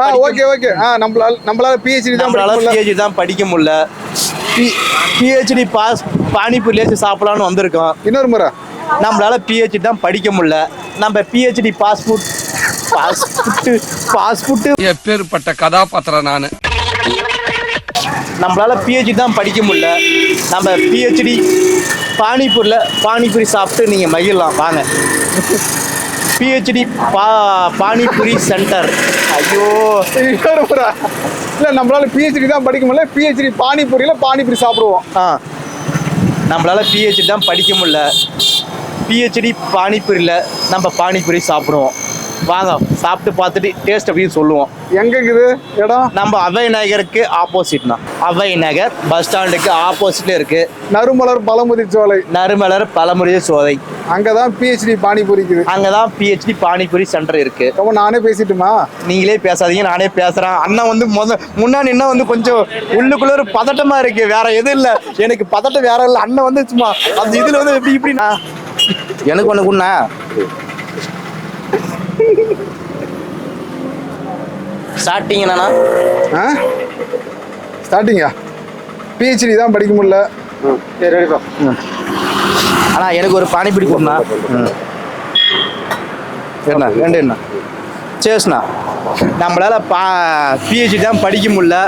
ஆ okay okay ஆ நம்மளால நம்மளால PhD தான். பிஹெச்டி தான் படிக்க முடியல. பிஹெச்டி பாஸ் பானிபூரிலேயே சாப்பிடலாம்னு வந்திருக்கோம். இன்னொரு முறை. நம்மளால பிஹெச்டி தான் படிக்க முடியல. நம்ம பிஹெச்டி பாஸ்போர்ட் பாஸ்புட்டு பாஸ்புட்டு எப்பேற்பட்ட கதாபாத்திரம் நானு. நம்மளால பிஹெச்டி தான் படிக்க முடியல. நம்ம பிஹெச்டி பானிபூரில் பானிபூரி சாப்பிட்டு நீங்கள் மகிழலாம். வாங்க. பிஹெச்டி பா பானிபூரி சென்டர். ஐயோ. இல்ல நம்மளால பிஹெச்டி தான் படிக்க முடியல. பிஹெச்டி பானிபூரியில பானிபூரி சாப்பிடுவோம். ஆ. நம்மளால பிஹெச்டி தான் படிக்க முடியல. பிஹெச்டி பானிபூரியில் நம்ம பானிபூரி சாப்பிடுவோம். வாங்க சாப்பிட்டு பார்த்துட்டு டேஸ்ட் அப்படின்னு சொல்லுவோம். எங்க இருக்குது இடம்? நம்ம அவை நகருக்கு ஆப்போசிட்னா அவை நகர் பஸ் ஸ்டாண்டுக்கு ஆப்போசிட்ல இருக்கு. நறுமலர் பழமுதி சோலை. நறுமலர் பழமுறைய சோதை அங்கதான் பிஹெச்டி பானிபூரி இருக்குது அங்கதான் பிஹெச்டி பானிபூரி சென்டர் இருக்கு. அப்ப நானே பேசிட்டுமா? நீங்களே பேசாதீங்க நானே பேசுறேன். அண்ணன் வந்து முத முன்னாடி என்ன வந்து கொஞ்சம் உள்ளுக்குள்ள ஒரு பதட்டமா இருக்கு. வேற எதுவும் இல்ல. எனக்கு பதட்டம் வேற இல்ல. அண்ணன் வந்து சும்மா அந்த இதுல வந்து எப்படி இப்படி நான் எனக்கு ஒண்ணு குண்ணா? ஸ்டார்டிங் என்னன்னா ஆ? ஸ்டார்டிங்கா பிஹெச்டி தான் படிக்க முடியல. சரி ரெடிப்பா அண்ணா எனக்கு ஒரு பானிபூரி கொடுண்ணா என்ன ரெண்டு என்ன? சேஸ்ண்ணா நம்மளால பா பிஹெச்டி தான் படிக்க முடியல.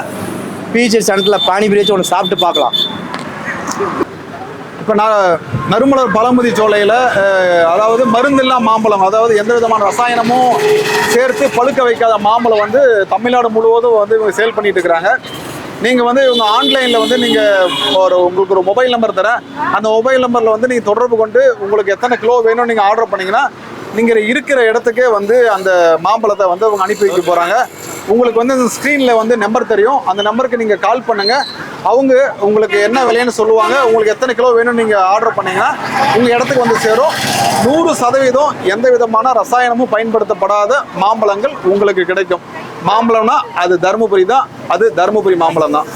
பிஹெச்டி சென்டரில் பானிபூரி வச்சு ஒன்று சாப்பிட்டு பார்க்கலாம். இப்போ நான் நறுமலர் பழமுதி சோலையில் அதாவது மருந்தில்லா மாம்பழம் அதாவது எந்த விதமான ரசாயனமும் சேர்த்து பழுக்க வைக்காத மாம்பழம் வந்து தமிழ்நாடு முழுவதும் வந்து இவங்க சேல் பண்ணிட்டு இருக்கிறாங்க. நீங்கள் வந்து இவங்க ஆன்லைனில் வந்து நீங்கள் ஒரு உங்களுக்கு ஒரு மொபைல் நம்பர் தரேன். அந்த மொபைல் நம்பரில் வந்து நீங்கள் தொடர்பு கொண்டு உங்களுக்கு எத்தனை கிலோ வேணும்னு நீங்கள் ஆர்டர் பண்ணிங்கன்னா நீங்கள் இருக்கிற இடத்துக்கே வந்து அந்த மாம்பழத்தை வந்து அவங்க அனுப்பி வைக்க போகிறாங்க உங்களுக்கு வந்து இந்த ஸ்க்ரீனில் வந்து நம்பர் தெரியும். அந்த நம்பருக்கு நீங்கள் கால் பண்ணுங்கள் அவங்க உங்களுக்கு என்ன விலைன்னு சொல்லுவாங்க. உங்களுக்கு எத்தனை கிலோ வேணும்னு நீங்கள் ஆர்டர் பண்ணீங்கன்னா உங்கள் இடத்துக்கு வந்து சேரும். நூறு சதவீதம் எந்த விதமான ரசாயனமும் பயன்படுத்தப்படாத மாம்பழங்கள் உங்களுக்கு கிடைக்கும். மாம்பழம்னா அது தருமபுரி தான். அது தருமபுரி மாம்பழம் தான்.